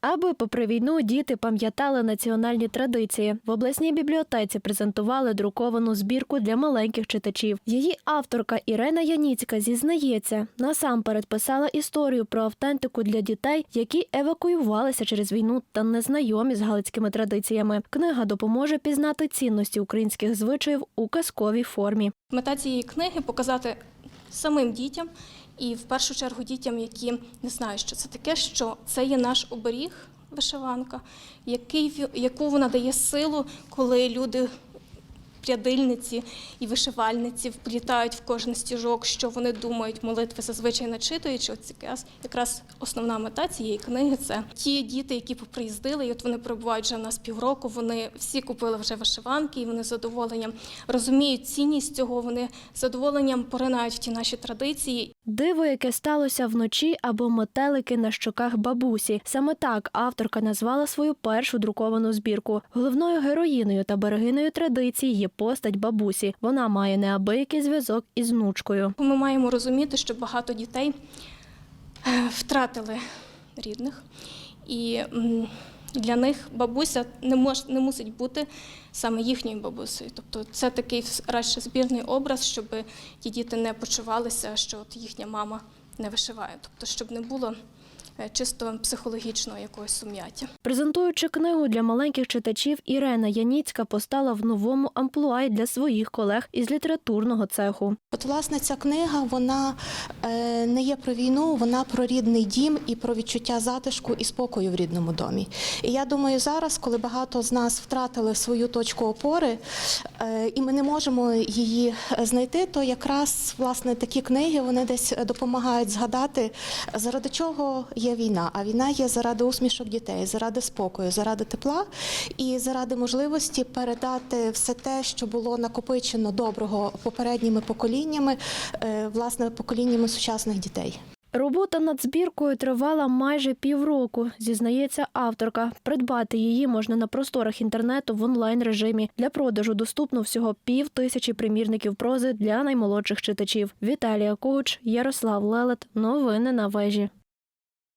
Аби попри війну діти пам'ятали національні традиції. В обласній бібліотеці презентували друковану збірку для маленьких читачів. Її авторка Ірена Яніцька зізнається, насамперед писала історію про автентику для дітей, які евакуювалися через війну та не знайомі з галицькими традиціями. Книга допоможе пізнати цінності українських звичаїв у казковій формі. Мета цієї книги показати самим дітям і в першу чергу дітям, які не знають, що це таке, що це є наш оберіг, вишиванка, який, яку вона дає силу, коли люди. Прядильниці і вишивальниці вплітають в кожен стіжок, що вони думають, молитви зазвичай начитуючи. Ось якраз, якраз основна мета цієї книги це ті діти, які поприїздили, і от вони перебувають вже в нас півроку. Вони всі купили вже вишиванки, і вони з задоволенням розуміють цінність цього. Вони з задоволенням поринають в ті наші традиції. Диво, яке сталося вночі, або метелики на щоках бабусі. Саме так авторка назвала свою першу друковану збірку. Головною героїною та берегиною традицій є постать бабусі. Вона має неабиякий зв'язок із внучкою. Ми маємо розуміти, що багато дітей е, втратили рідних, і для них бабуся не мож, не мусить бути саме їхньою бабусею. Тобто це такий радше збірний образ, щоб ті діти не почувалися, що от їхня мама не вишиває. Тобто, щоб не було чисто психологічного якогось сум'яття. Презентуючи книгу для маленьких читачів, Ірена Яніцька постала в новому амплуа для своїх колег із літературного цеху. От власне ця книга вона е, не є про війну, вона про рідний дім і про відчуття затишку і спокою в рідному домі. І я думаю, зараз, коли багато з нас втратили свою точку опори, е, і ми не можемо її знайти, то якраз власне такі книги вони десь допомагають згадати, заради чого є війна. А війна є заради усмішок дітей, заради спокою, заради тепла і заради можливості передати все те, що було накопичено доброго попередніми поколіннями, е, власне, поколіннями сучасних дітей. Робота над збіркою тривала майже півроку, зізнається авторка. Придбати її можна на просторах інтернету в онлайн режимі. Для продажу доступно всього пів тисячі примірників прози для наймолодших читачів. Віталія Коуч, Ярослав Лелет. Новини на вежі.